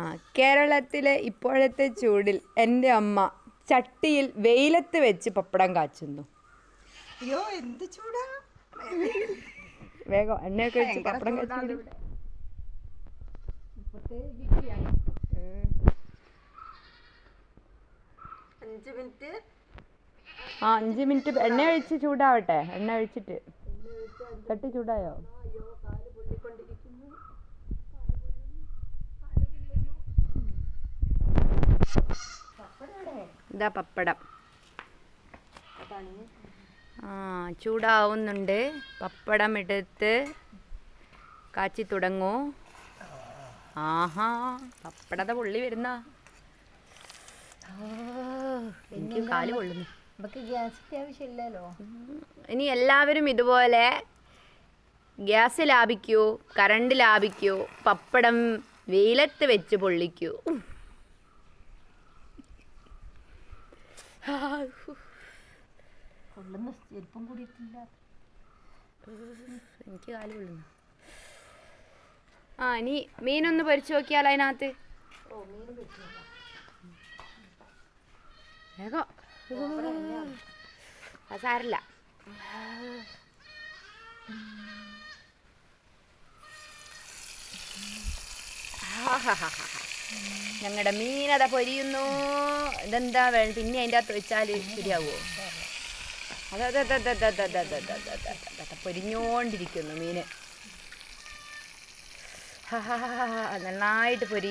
ആ കേരളത്തിലെ ഇപ്പോഴത്തെ ചൂടിൽ എന്റെ അമ്മ ചട്ടിയിൽ വെയിലത്ത് വെച്ച് പപ്പടം കാച്ചുന്നു. അയ്യോ എന്ത് ചൂടാ? വേഗം എണ്ണയൊക്കെ വെച്ച് പപ്പടം കാച്ചു അഞ്ച് മിനിറ്റ്. ആ അഞ്ച് മിനിറ്റ് എണ്ണ ഒഴിച്ച് ചൂടാവട്ടെ. എണ്ണ ഒഴിച്ചിട്ട്. ചട്ടി ചൂടായോ? ഇതാ പപ്പടം. ആ ചൂടാവുന്നുണ്ട്. പപ്പടം എടുത്ത് കാച്ചി തുടങ്ങൂ. ആഹാ പപ്പടത്തെ പുള്ളി വരുന്ന. എനിക്ക് കാൽ നമുക്ക് ആവശ്യമില്ലല്ലോ ഇനി എല്ലാവരും ഇതുപോലെ ഗ്യാസ് ലാഭിക്കൂ കറണ്ട് ലാഭിക്കൂ പപ്പടം വെയിലത്ത് വെച്ച് പൊള്ളിക്കൂ. കൊള്ളുന്ന കൂടിയിട്ടില്ല. എനിക്ക് കാൽ കൊള്ളുന്നു. ആ ഇനി മീനൊന്ന് പൊരിച്ചു നോക്കിയാൽ അതിനകത്ത്? അത് സാരില്ല. ha ha ha ഞങ്ങളുടെ മീനത പൊരിയുന്നു ഇതെന്താ വേണം പിന്നെ അതിന്റെ അകത്ത് വെച്ചാൽ ശരിയാവുമോ അതെ അതെ അതെ അതെ അതെ അതെ അതെ അതെ അതെ അതെ അതെ പൊരിഞ്ഞോണ്ടിരിക്കുന്നു മീന് നന്നായിട്ട് പൊരിയുന്നു